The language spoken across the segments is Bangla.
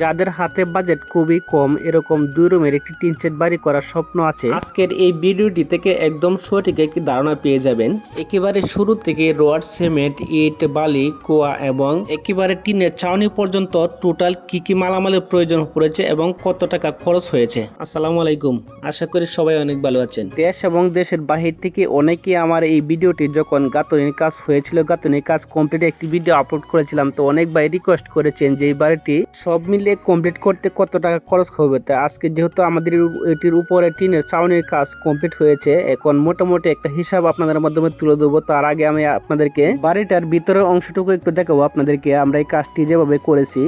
যাদের হাতে বাজেট খুবই কম এরকম দুই রুমের একটি টিন সেট বাড়ি করার স্বপ্ন আছে। আজকের এই ভিডিওটি থেকে একদম সঠিক একটি ধারণা পেয়ে যাবেন। একেবারে শুরু থেকে রড সিমেন্ট ইট বালি কোয়া এবং একেবারে টিনের ছাউনি পর্যন্ত টোটাল কি কি মালামালের প্রয়োজন পড়েছে এবং কত টাকা খরচ হয়েছে? আসসালামু আলাইকুম। আশা করি সবাই অনেক ভালো আছেন। দেশ এবং দেশের বাহির থেকে অনেকেই আমার এই ভিডিওটি যখন গাতনির কাজ হয়েছিল গাতনির কাজ কমপ্লিট একটি ভিডিও আপলোড করেছিলাম তো অনেক ভাই রিকোয়েস্ট করেছেন যে এই বাড়িটি সব মিলিয়ে কমপ্লিট করতে কত টাকা খরচ হবে? তা আজকে যেহেতু আমাদের এটির উপরে টিনের ছাউনির কাজ কমপ্লিট হয়েছে, এখন মোটামুটি একটা হিসাব আপনাদের মাধ্যমে তুলে দেবো তার আগে আমি আপনাদেরকে বাড়িটার ভিতরের অংশটুকু একটু দেখাবো আপনাদেরকে। আমরা এই কাজটি যেভাবে করেছি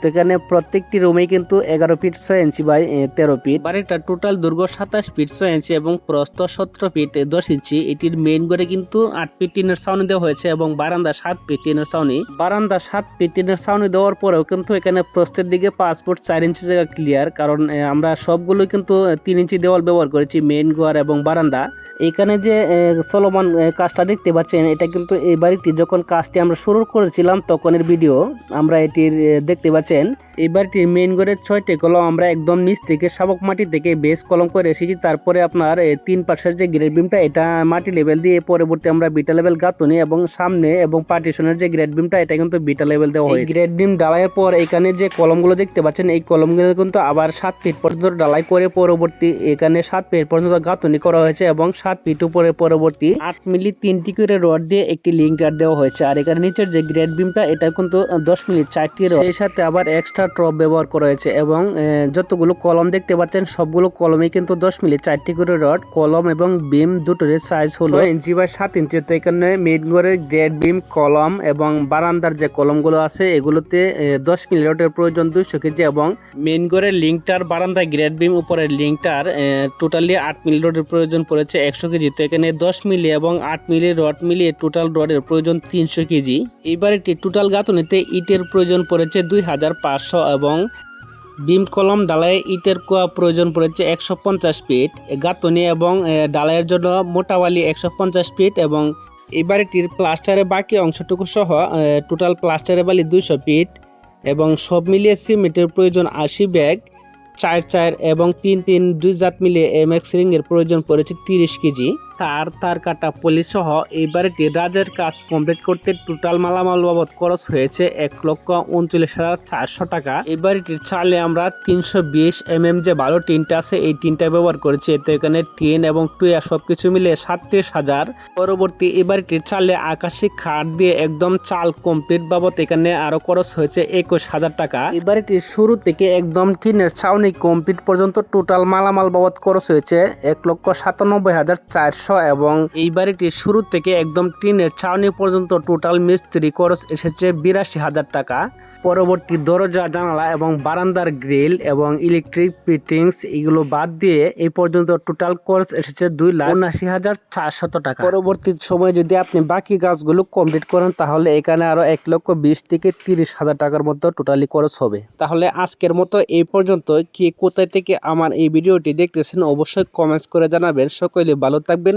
তো এখানে প্রত্যেকটি রুমে কিন্তু এগারো ফিট ছয় ইঞ্চি বাই তেরো ফিট বাড়িটা টোটাল দৈর্ঘ্য সাতাশ ফিট ছয় ইঞ্চি এবং প্রস্থ সতেরো ফিট দশ ইঞ্চি এটির মেইন করে কিন্তু আট ফিট টিনের ছাউনি দেওয়া হয়েছে এবং বারান্দা সাত ফিট টিনের ছাউনি। বারান্দা সাত ফিট টিনের ছাউনি দেওয়ার পরেও কিন্তু এখানে প্রস্থের দিকে পাঁচ ফুট চার ইঞ্চি জায়গা ক্লিয়ার কারণ আমরা সবগুলো কিন্তু তিন ইঞ্চি দেওয়াল ব্যবহার করেছি মেইন গোয়ার এবং বারান্দা। এখানে যে চলমান কাজটা দেখতে পাচ্ছেন এটা কিন্তু এই বাড়িটি যখন কাজটি আমরা শুরু করেছিলাম তখনের ভিডিও আমরা এটির দেখতে দেখতে পাচ্ছেন এই বাড়িটির মেইন ঘরের ছয়টি কলম আমরা একদম নিচ থেকে শাবক মাটি থেকে বেস কলম করে এসেছি। তারপরে আপনার তিন পাশের যে গ্রেড বিমটা এটা মাটি লেভেল দিয়ে পরবর্তী আমরা বিটা লেভেল গাঁথনি এবং সামনে এবং পার্টিশনের যে গ্রেড বিমটা এটা কিন্তু বিটা লেভেল দেওয়া হয়েছে। গ্রেড বিম ডালাইয়ের পর এখানে যে কলমগুলো দেখতে পাচ্ছেন এই কলমগুলো কিন্তু আবার সাত ফিট পর্যন্ত ডালাই করে পরবর্তী এখানে সাত ফিট পর্যন্ত গাঁথনি করা হয়েছে এবং সাত ফিট উপরে পরবর্তী আট মিলি তিনটি করে রড দিয়ে একটি লিঙ্ক দেওয়া হয়েছে। আর এখানে নিচের যে গ্রেড বিমটা এটা কিন্তু দশ মিলি চারটি রড সেই সাথে আবার এক্সট্রা ট্রপ ব্যবহার করা হয়েছে এবং যতগুলো কলম দেখতে পাচ্ছেন, সবগুলো কলমে কিন্তু দশ মিলি, চারটি করে রড কলম এবং বিম দুটোর সাইজ হলো। ইঞ্চি বা সাত ইঞ্চি, তো এখানে মেড ঘরের গ্রেড বিম কলম এবং বারান্দার যে কলমগুলো আছে, এগুলোতে দশ মিলি রডের প্রয়োজন দুইশো কেজি এবং মেন ঘরের লিঙ্কটার বারান্দায় গ্রেড বিম উপরের লিঙ্কটার টোটালি আট মিলি রডের প্রয়োজন পড়েছে একশো কেজি, তো এখানে দশ মিলি এবং আট মিলি রড মিলিয়ে টোটাল রডের প্রয়োজন তিনশো কেজি। এইবার এটি টোটাল গাঁথনিতে ইটের প্রয়োজন পড়েছে দুই হাজার পাঁচশো এবং বিম কলম ডালাই ইটের কুয়া প্রয়োজন পড়েছে একশো পঞ্চাশ ফিট, গাঁথনি এবং ডালাইয়ের জন্য মোটাবালি একশো পঞ্চাশ ফিট এবং এই বাড়িটির প্লাস্টারের বাকি অংশটুকু সহ টোটাল প্লাস্টারের বালি দুইশো ফিট এবং সব মিলিয়ে সিমেন্টের প্রয়োজন আশি ব্যাগ, চার চার এবং তিন তিন দুই জাত মিলিয়ে এম এক্স রিংয়ের প্রয়োজন পড়েছে তিরিশ কেজি। তার তার কাটা পলি সহ এই বাড়িটি রাজের কাজ কমপ্লিট করতে টোটাল মালামাল বাবদ খরচ হয়েছে এক লক্ষ উনচল্লিশ হাজার চারশো টাকা। এই বাড়িটির চালে আমরা তিনশো বিশ এম এম যে ভালো টিনটা আছে, এই টিনটা ব্যবহার করেছি। তো এখানে টিন এবং টুয়া সবকিছু মিলে সাতত্রিশ হাজার। পরবর্তী এই বাড়িটির চালে আকাশি খাট দিয়ে একদম চাল কমপ্লিট বাবদ এখানে আরও খরচ হয়েছে একুশ হাজার টাকা। এই বাড়িটির শুরু থেকে একদম টিনের ছাউনি কমপ্লিট পর্যন্ত টোটাল মালামাল বাবদ খরচ হয়েছে এক লক্ষ সাতানব্বই হাজার চারশো এবং এই বাড়িটির শুরু থেকে একদম টিনের ছাউনি পর্যন্ত টোটাল মিস্ত্রি খরচ এসেছে বিরাশি হাজার টাকা। পরবর্তী দরজা, জানালা এবং বারান্দার গ্রিল এবং ইলেকট্রিক ফিটিংস এগুলো বাদ দিয়ে এই পর্যন্ত টোটাল খরচ এসেছে দুই লাখ উনআশি হাজার চারশত টাকা। পরবর্তী সময় যদি আপনি বাকি গাছগুলো কমপ্লিট করেন, তাহলে এখানে আরও এক লক্ষ বিশ থেকে তিরিশ হাজার টাকার মতো টোটালি খরচ হবে। তাহলে আজকের মতো এই পর্যন্ত কি কোথায় থেকে আমার এই ভিডিওটি দেখতেছেন, অবশ্যই কমেন্টস করে জানাবেন। সকলে ভালো থাকবেন